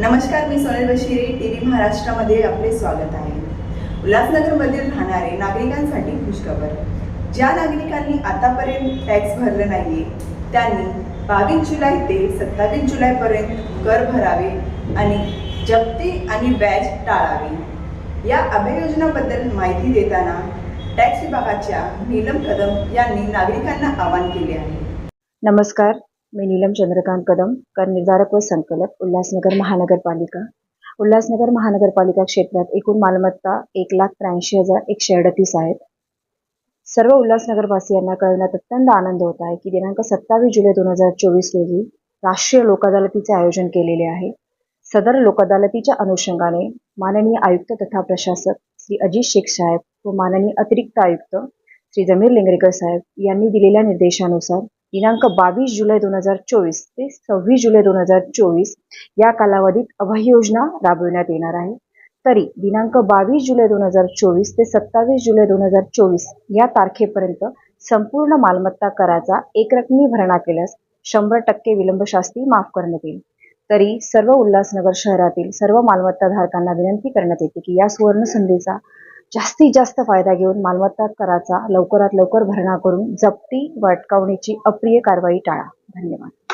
नमस्कार मी Sonal Bashire T V महाराष्ट्रामध्ये आपले स्वागत आहे. उल्हासनगरमधील राहणारे नागरिकांसाठी खुशखबर. ज्या नागरिकांनी आतापर्यंत टॅक्स भरलं नाहीये त्यांनी बावीस जुलै ते सत्तावीस जुलैपर्यंत कर भरावे आणि जप्ती आणि व्याज टाळावे. या अभययोजनाबद्दल माहिती देताना टॅक्स विभागाच्या नीलम कदम यांनी नागरिकांना आवाहन केले आहे. नमस्कार मी नीलम चंद्रकांत कदम कर निर्धारक व संकलक उल्हासनगर महानगरपालिका. उल्हासनगर महानगरपालिका क्षेत्रात एकूण मालमत्ता एक लाख त्र्याऐंशी हजार एकशे अडतीस आहेत. सर्व उल्हासनगरवासियांना कळवण्यात अत्यंत आनंद होत आहे की दिनांक सत्तावीस जुलै दोन हजार चोवीस रोजी राष्ट्रीय लोक अदालतीचे आयोजन केलेले आहे. सदर लोक अदालतीच्या अनुषंगाने माननीय आयुक्त तथा प्रशासक श्री अजित शेख साहेब व माननीय अतिरिक्त आयुक्त श्री जमीर लिंगरेकर साहेब यांनी दिलेल्या निर्देशानुसार दिनांक बावीस जुलै दोन हजार चोवीस ते सव्वीस जुलै दोन हजार चोवीस या कालावधीत अभय योजना राबविण्यात येणार आहे. तरी दिनांक बावीस जुलै दोन हजार चोवीस ते सत्तावीस जुलै दोन हजार चोवीस या तारखेपर्यंत संपूर्ण मालमत्ता कराचा एकरकमी भरणा केल्यास शंभर टक्के विलंब शास्ती माफ करण्यात येईल. तरी सर्व उल्हासनगर शहरातील सर्व मालमत्ता धारकांना विनंती करण्यात येते की या सुवर्ण संधीचा जास्तीत जास्त फायदा घेऊन मालमत्ता कराचा लवकरात लवकर भरणा करून जप्ती व अटकावणीची अप्रिय कारवाई टाळा. धन्यवाद.